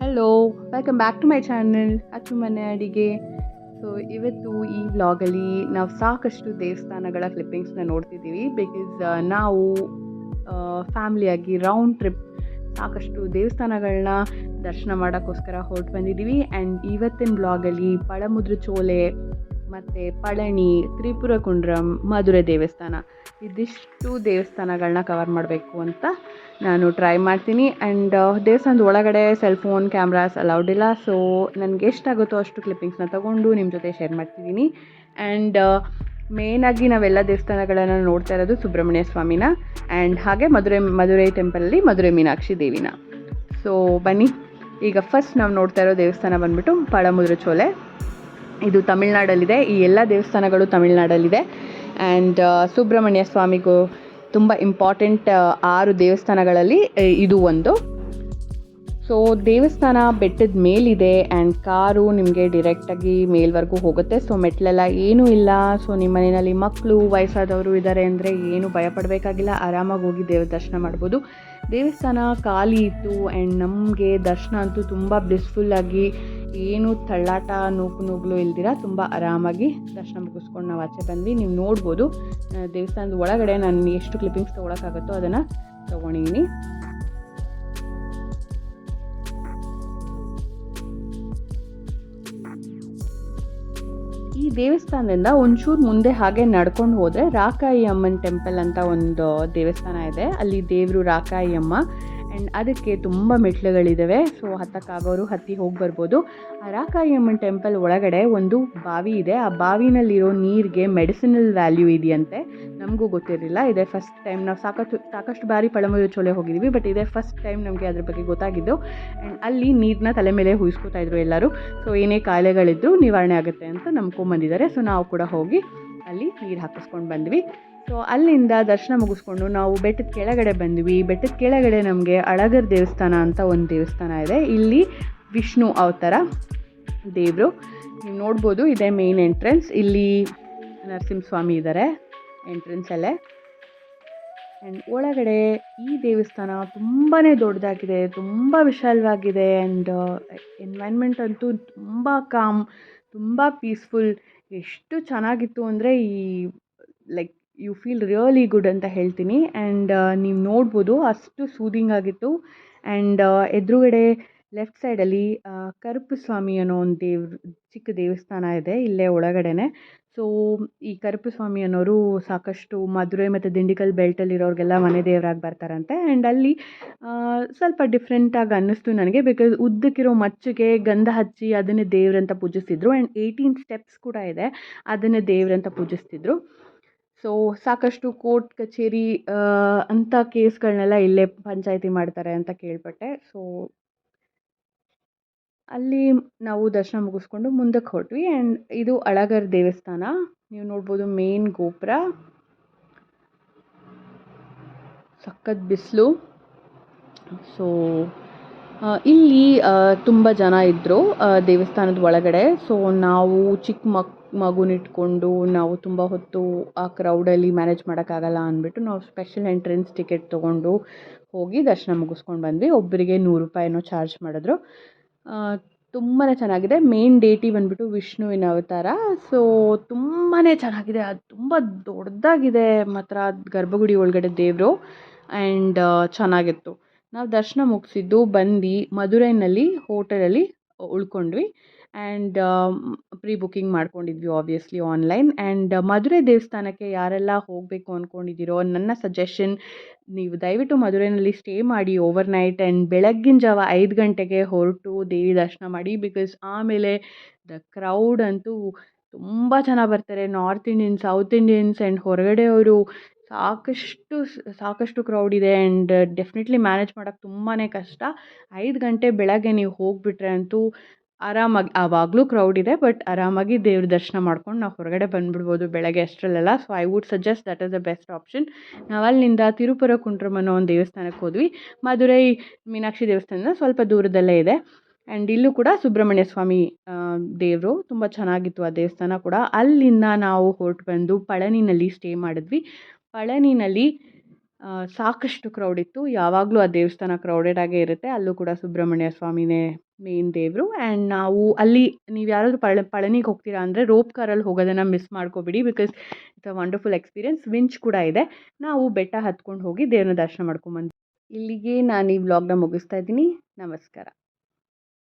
Hello welcome back to my channel ಅಚ್ಚು ಮನೆ ಅಡಿಗೆ ಸೊ ಇವತ್ತು ಈ ವ್ಲಾಗಲ್ಲಿ ನಾವು ಸಾಕಷ್ಟು ದೇವಸ್ಥಾನಗಳ ಕ್ಲಿಪ್ಪಿಂಗ್ಸ್ನ ನೋಡ್ತಿದ್ದೀವಿ ಬಿಕಾಸ್ ನಾವು ಫ್ಯಾಮ್ಲಿಯಾಗಿ ರೌಂಡ್ ಟ್ರಿಪ್ ಸಾಕಷ್ಟು ದೇವಸ್ಥಾನಗಳನ್ನ ದರ್ಶನ ಮಾಡೋಕ್ಕೋಸ್ಕರ ಹೊರಟು ಬಂದಿದ್ದೀವಿ. ಆ್ಯಂಡ್ ಇವತ್ತಿನ ಬ್ಲಾಗಲ್ಲಿ ಪಳಮುದ್ರ ಚೋಲೆ ಮತ್ತು ಪಳನಿ ತ್ರಿಪುರ ಕುಂಡ್ರಂ ಮಧುರೆ ದೇವಸ್ಥಾನ. ಇದಿಷ್ಟು ದೇವಸ್ಥಾನಗಳನ್ನ ಕವರ್ ಮಾಡಬೇಕು ಅಂತ ನಾನು ಟ್ರೈ ಮಾಡ್ತೀನಿ. ಆ್ಯಂಡ್ ದೇವಸ್ಥಾನದ ಒಳಗಡೆ ಸೆಲ್ ಫೋನ್ ಕ್ಯಾಮ್ರಾಸ್ ಅಲೌಡ್ ಇಲ್ಲ. ಸೊ ನನಗೆ ಎಷ್ಟಾಗುತ್ತೋ ಅಷ್ಟು ಕ್ಲಿಪ್ಪಿಂಗ್ಸ್ನ ತೊಗೊಂಡು ನಿಮ್ಮ ಜೊತೆ ಶೇರ್ ಮಾಡ್ತಿದ್ದೀನಿ. ಆ್ಯಂಡ್ ಮೇನಾಗಿ ನಾವೆಲ್ಲ ದೇವಸ್ಥಾನಗಳನ್ನು ನೋಡ್ತಾ ಇರೋದು ಸುಬ್ರಹ್ಮಣ್ಯ ಸ್ವಾಮಿನ ಆ್ಯಂಡ್ ಹಾಗೆ ಮಧುರೆ, ಮಧುರೈ ಟೆಂಪಲಲ್ಲಿ ಮಧುರೆ ಮೀನಾಕ್ಷಿ ದೇವಿನ. ಸೊ ಬನ್ನಿ. ಈಗ ಫಸ್ಟ್ ನಾವು ನೋಡ್ತಾ ಇರೋ ದೇವಸ್ಥಾನ ಬಂದ್ಬಿಟ್ಟು ಪಳಮುದ್ರ ಚೋಲೆ. ಇದು ತಮಿಳ್ನಾಡಲ್ಲಿದೆ. ಈ ಎಲ್ಲ ದೇವಸ್ಥಾನಗಳು ತಮಿಳ್ನಾಡಲ್ಲಿದೆ. ಆ್ಯಂಡ್ ಸುಬ್ರಹ್ಮಣ್ಯ ಸ್ವಾಮಿಗೂ ತುಂಬ ಇಂಪಾರ್ಟೆಂಟ್ ಆರು ದೇವಸ್ಥಾನಗಳಲ್ಲಿ ಇದು ಒಂದು. ಸೊ ದೇವಸ್ಥಾನ ಬೆಟ್ಟದ ಮೇಲಿದೆ ಆ್ಯಂಡ್ ಕಾರು ನಿಮಗೆ ಡೈರೆಕ್ಟಾಗಿ ಮೇಲ್ವರೆಗೂ ಹೋಗುತ್ತೆ. ಸೊ ಮೆಟ್ಲೆಲ್ಲ ಏನೂ ಇಲ್ಲ. ಸೊ ನಿಮ್ಮ ಮನೆಯಲ್ಲಿ ಮಕ್ಕಳು ವಯಸ್ಸಾದವರು ಇದ್ದಾರೆ ಅಂದರೆ ಏನು ಭಯಪಡಬೇಕಾಗಿಲ್ಲ ಆರಾಮಾಗಿ ಹೋಗಿ ದೇವ್ರ ದರ್ಶನ ಮಾಡ್ಬೋದು. ದೇವಸ್ಥಾನ ಖಾಲಿ ಇತ್ತು ಆ್ಯಂಡ್ ನಮಗೆ ದರ್ಶನ ಅಂತೂ ತುಂಬ ಬ್ಲಿಸ್ಫುಲ್ಲಾಗಿ ಏನು ತಳ್ಳಾಟ, ನೂಕು ನುಗ್ಲು ಇಲ್ದಿರ ತುಂಬ ಆರಾಮಾಗಿ ದರ್ಶನ ಮುಗಿಸ್ಕೊಂಡು ನಾವು ಆಚೆ ಬಂದ್ವಿ. ನೀವು ನೋಡ್ಬೋದು. ದೇವಸ್ಥಾನದ ಒಳಗಡೆ ನಾನು ಎಷ್ಟು ಕ್ಲಿಪ್ಪಿಂಗ್ಸ್ ತೊಗೊಳಕ್ಕಾಗುತ್ತೋ ಅದನ್ನು ತೊಗೊಂಡಿದ್ದೀನಿ ಈ ದೇವಸ್ಥಾನದಿಂದ ಒಂಚೂರು ಮುಂದೆ ಹಾಗೆ ನಡ್ಕೊಂಡು ಹೋದರೆ ರಾಕಾಯಿ ಅಮ್ಮನ ಟೆಂಪಲ್ ಅಂತ ಒಂದು ದೇವಸ್ಥಾನ ಇದೆ. ಅಲ್ಲಿ ದೇವರು ರಾಕಾಯಿ ಅಮ್ಮ ಆ್ಯಂಡ್ ಅದಕ್ಕೆ ತುಂಬ ಮೆಟ್ಲುಗಳಿದ್ದಾವೆ ಸೊ ಹತ್ತಕ್ಕಾಗೋರು ಹತ್ತಿ ಹೋಗಿ ಬರ್ಬೋದು. ಅಮ್ಮನ ಟೆಂಪಲ್ ಒಳಗಡೆ ಒಂದು ಬಾವಿ ಇದೆ. ಆ ಬಾವಿನಲ್ಲಿರೋ ನೀರಿಗೆ ಮೆಡಿಸಿನಲ್ ವ್ಯಾಲ್ಯೂ ಇದೆಯಂತೆ. ನಮಗೂ ಗೊತ್ತಿರಲಿಲ್ಲ. ಇದೇ ಫಸ್ಟ್ ಟೈಮ್ ನಾವು ಸಾಕಷ್ಟು ಸಾಕಷ್ಟು ಬಾರಿ ಪಳಮೂರು ಚೋಲೆ ಹೋಗಿದ್ದೀವಿ ಬಟ್ ಇದೇ ಫಸ್ಟ್ ಟೈಮ್ ನಮಗೆ ಅದ್ರ ಬಗ್ಗೆ ಗೊತ್ತಾಗಿದ್ದು. ಆ್ಯಂಡ್ ಅಲ್ಲಿ ನೀರನ್ನ ತಲೆ ಮೇಲೆ ಹುಯಿಸ್ಕೊತಾ ಇದ್ರು ಎಲ್ಲರೂ. ಸೊ ಏನೇ ಕಾಯಿಲೆಗಳಿದ್ರು ನಿವಾರಣೆ ಆಗುತ್ತೆ ಅಂತ ನಂಬ್ಕೊಂಬಂದಿದ್ದಾರೆ ಸೊ ನಾವು ಕೂಡ ಹೋಗಿ ಅಲ್ಲಿ ನೀರು ಹಾಕಿಸ್ಕೊಂಡು ಬಂದ್ವಿ. ಸೊ ಅಲ್ಲಿಂದ ದರ್ಶನ ಮುಗಿಸ್ಕೊಂಡು ನಾವು ಬೆಟ್ಟದ ಕೆಳಗಡೆ ಬಂದ್ವಿ. ಬೆಟ್ಟದ ಕೆಳಗಡೆ ನಮಗೆ ಅಳಗರ್ ದೇವಸ್ಥಾನ ಅಂತ ಒಂದು ದೇವಸ್ಥಾನ ಇದೆ. ಇಲ್ಲಿ ವಿಷ್ಣು ಅವತಾರ ದೇವರು. ನೀವು ನೋಡ್ಬೋದು ಇದೇ ಮೇನ್ ಎಂಟ್ರೆನ್ಸ್ ಇಲ್ಲಿ ನರಸಿಂಹಸ್ವಾಮಿ ಇದ್ದಾರೆ ಎಂಟ್ರೆನ್ಸಲ್ಲೇ ಆ್ಯಂಡ್ ಒಳಗಡೆ ಈ ದೇವಸ್ಥಾನ ತುಂಬಾ ದೊಡ್ಡದಾಗಿದೆ, ತುಂಬ ವಿಶಾಲವಾಗಿದೆ ಆ್ಯಂಡ್ ಎನ್ವೈರ್ಮೆಂಟ್ ಅಂತೂ ತುಂಬ ಕಾಮ್ ತುಂಬ ಪೀಸ್ಫುಲ್ ಎಷ್ಟು ಚೆನ್ನಾಗಿತ್ತು ಅಂದರೆ ಈ like you feel really good ಅಂತ ಹೇಳ್ತೀನಿ. ಆ್ಯಂಡ್ ನೀವು ನೋಡ್ಬೋದು ಅಷ್ಟು ಸೂದಿಂಗ್ ಆಗಿತ್ತು. ಆ್ಯಂಡ್ ಎದುರುಗಡೆ ಲೆಫ್ಟ್ ಸೈಡಲ್ಲಿ ಕರುಪು ಸ್ವಾಮಿ ಅನ್ನೋ ಒಂದು ದೇವ್ರ ಚಿಕ್ಕ ದೇವಸ್ಥಾನ ಇದೆ ಇಲ್ಲೇ ಒಳಗಡೆನೆ. ಸೊ ಈ ಕರುಪು ಸ್ವಾಮಿ ಅನ್ನೋರು ಸಾಕಷ್ಟು ಮಧುರೈ ಮತ್ತು ದಿಂಡಿಕಲ್ ಬೆಲ್ಟಲ್ಲಿರೋರಿಗೆಲ್ಲ ಮನೆ ದೇವರಾಗಿ ಬರ್ತಾರಂತೆ. ಆ್ಯಂಡ್ ಅಲ್ಲಿ ಸ್ವಲ್ಪ ಡಿಫ್ರೆಂಟಾಗಿ ಅನ್ನಿಸ್ತು ನನಗೆ ಬಿಕಾಸ್ ಉದ್ದಕ್ಕಿರೋ ಮಚ್ಚಿಗೆ ಗಂಧ ಹಚ್ಚಿ ಅದನ್ನೇ ದೇವ್ರಂತ ಪೂಜಿಸ್ತಿದ್ರು. ಆ್ಯಂಡ್ ಏಯ್ಟೀನ್ ಸ್ಟೆಪ್ಸ್ ಕೂಡ ಇದೆ ಅದನ್ನೇ ದೇವ್ರಂತ ಪೂಜಿಸ್ತಿದ್ರು. ಸೊ ಸಾಕಷ್ಟು ಕೋರ್ಟ್ ಕಚೇರಿ ಅಂಥ ಕೇಸ್ಗಳನ್ನೆಲ್ಲ ಇಲ್ಲೇ ಪಂಚಾಯಿತಿ ಮಾಡ್ತಾರೆ ಅಂತ ಕೇಳ್ಪಟ್ಟೆ. ಸೊ ಅಲ್ಲಿ ನಾವು ದರ್ಶನ ಮುಗಿಸ್ಕೊಂಡು ಮುಂದಕ್ಕೆ ಹೊರಟ್ವಿ. ಆ್ಯಂಡ್ ಇದು ಅಳಗರ್ ದೇವಸ್ಥಾನ. ನೀವು ನೋಡ್ಬೋದು ಮೇನ್ ಗೋಪುರ. ಸಖತ್ ಬಿಸಿಲು. ಸೊ ಇಲ್ಲಿ ತುಂಬ ಜನ ಇದ್ದರು ದೇವಸ್ಥಾನದ ಒಳಗಡೆ. ಸೊ ನಾವು ಚಿಕ್ಕ ಮಕ್ ಮಗುನಿಟ್ಕೊಂಡು ನಾವು ತುಂಬ ಹೊತ್ತು ಆ ಕ್ರೌಡಲ್ಲಿ ಮ್ಯಾನೇಜ್ ಮಾಡೋಕ್ಕಾಗಲ್ಲ ಅಂದ್ಬಿಟ್ಟು ನಾವು ಸ್ಪೆಷಲ್ ಎಂಟ್ರೆನ್ಸ್ ಟಿಕೆಟ್ ತೊಗೊಂಡು ಹೋಗಿ ದರ್ಶನ ಮುಗಿಸ್ಕೊಂಡು ಬಂದ್ವಿ. ಒಬ್ಬರಿಗೆ ನೂರು ರೂಪಾಯಿನೋ ಚಾರ್ಜ್ ಮಾಡಿದ್ರು. ತುಂಬಾ ಚೆನ್ನಾಗಿದೆ. ಮೇನ್ ಡೇಟಿ ಬಂದ್ಬಿಟ್ಟು ವಿಷ್ಣುವಿನ ಅವತಾರ. ಸೊ ತುಂಬಾ ಚೆನ್ನಾಗಿದೆ. ಅದು ತುಂಬ ದೊಡ್ಡದಾಗಿದೆ. ಮಾತ್ರ ಗರ್ಭಗುಡಿ ಒಳಗಡೆ ದೇವರು. ಆ್ಯಂಡ್ ಚೆನ್ನಾಗಿತ್ತು. ನಾವು ದರ್ಶನ ಮುಗಿಸಿದ್ದು ಬಂದು ಮಧುರೈನಲ್ಲಿ ಹೋಟೆಲಲ್ಲಿ ಉಳ್ಕೊಂಡ್ವಿ. ಆ್ಯಂಡ್ ಪ್ರೀ ಬುಕ್ಕಿಂಗ್ ಮಾಡ್ಕೊಂಡಿದ್ವಿ ಆಬ್ವಿಯಸ್ಲಿ ಆನ್ಲೈನ್ ಆ್ಯಂಡ್ ಮಧುರೈ ದೇವಸ್ಥಾನಕ್ಕೆ ಯಾರೆಲ್ಲ ಹೋಗಬೇಕು ಅಂದ್ಕೊಂಡಿದ್ದೀರೋ ನನ್ನ ಸಜೆಷನ್ ನೀವು ದಯವಿಟ್ಟು ಮಧುರೈನಲ್ಲಿ ಸ್ಟೇ ಮಾಡಿ ಓವರ್ ನೈಟ್ ಆ್ಯಂಡ್ ಬೆಳಗ್ಗಿನ ಜಾವ ಐದು ಗಂಟೆಗೆ ಹೊರಟು ದೇವಿ ದರ್ಶನ ಮಾಡಿ ಬಿಕಾಸ್ ಆಮೇಲೆ ದ ಕ್ರೌಡ್ ಅಂತೂ ತುಂಬ ಜನ ಬರ್ತಾರೆ. North Indians south Indians and ಹೊರಗಡೆಯವರು ಸಾಕಷ್ಟು ಸಾಕಷ್ಟು ಕ್ರೌಡ್ ಇದೆ ಆ್ಯಂಡ್ ಡೆಫಿನೆಟ್ಲಿ ಮ್ಯಾನೇಜ್ ಮಾಡೋಕ್ಕೆ ತುಂಬಾ ಕಷ್ಟ. ಐದು ಗಂಟೆ ಬೆಳಗ್ಗೆ ನೀವು ಹೋಗಿಬಿಟ್ರೆ ಅಂತೂ ಆರಾಮಾಗಿ, ಆವಾಗಲೂ ಕ್ರೌಡ್ ಇದೆ ಬಟ್ ಆರಾಮಾಗಿ ದೇವ್ರ ದರ್ಶನ ಮಾಡ್ಕೊಂಡು ನಾವು ಹೊರಗಡೆ ಬಂದುಬಿಡ್ಬೋದು ಬೆಳಗ್ಗೆ ಅಷ್ಟರಲ್ಲೆಲ್ಲ. So I would suggest that is the best option ನಾವು ಅಲ್ಲಿಂದ ತಿರುಪುರ ಕುಂಟ್ರಮ್ ಅನ್ನೋ ಒಂದು ದೇವಸ್ಥಾನಕ್ಕೆ ಹೋದ್ವಿ. ಮಧುರೈ ಮೀನಾಕ್ಷಿ ದೇವಸ್ಥಾನದಿಂದ ಸ್ವಲ್ಪ ದೂರದಲ್ಲೇ ಇದೆ. ಆ್ಯಂಡ್ ಇಲ್ಲೂ ಕೂಡ ಸುಬ್ರಹ್ಮಣ್ಯ ಸ್ವಾಮಿ ದೇವರು ತುಂಬ ಚೆನ್ನಾಗಿತ್ತು ಆ ದೇವಸ್ಥಾನ ಕೂಡ. ಅಲ್ಲಿಂದ ನಾವು ಹೊರಟು ಬಂದು ಪಳನಿನಲ್ಲಿ ಸ್ಟೇ ಮಾಡಿದ್ವಿ. ಪಳನಿನಲ್ಲಿ ಸಾಕಷ್ಟು ಕ್ರೌಡ್ ಇತ್ತು. ಯಾವಾಗಲೂ ಆ ದೇವಸ್ಥಾನ ಕ್ರೌಡೆಡ್ ಆಗೇ ಇರುತ್ತೆ. ಅಲ್ಲೂ ಕೂಡ ಸುಬ್ರಹ್ಮಣ್ಯ ಸ್ವಾಮಿನೇ ಮೇನ್ ದೇವರು. ಆ್ಯಂಡ್ ನಾವು ಅಲ್ಲಿ ನೀವು ಯಾರಾದರೂ ಪಳ, ಪಳನಿಗೆ ಹೋಗ್ತೀರಾ ಅಂದರೆ ರೋಪ್ ಕಾರಲ್ಲಿ ಹೋಗೋದನ್ನು ಮಿಸ್ ಮಾಡ್ಕೋಬೇಡಿ because it's a wonderful experience winch ಕೂಡ ಇದೆ. ನಾವು ಬೆಟ್ಟ ಹತ್ಕೊಂಡು ಹೋಗಿ ದೇವ್ರನ್ನ ದರ್ಶನ ಮಾಡ್ಕೊಂಡ್ಬಂದು ಇಲ್ಲಿಗೆ ನಾನು ಈ ವ್ಲಾಗ್ನ ಮುಗಿಸ್ತಾ ಇದ್ದೀನಿ. ನಮಸ್ಕಾರ.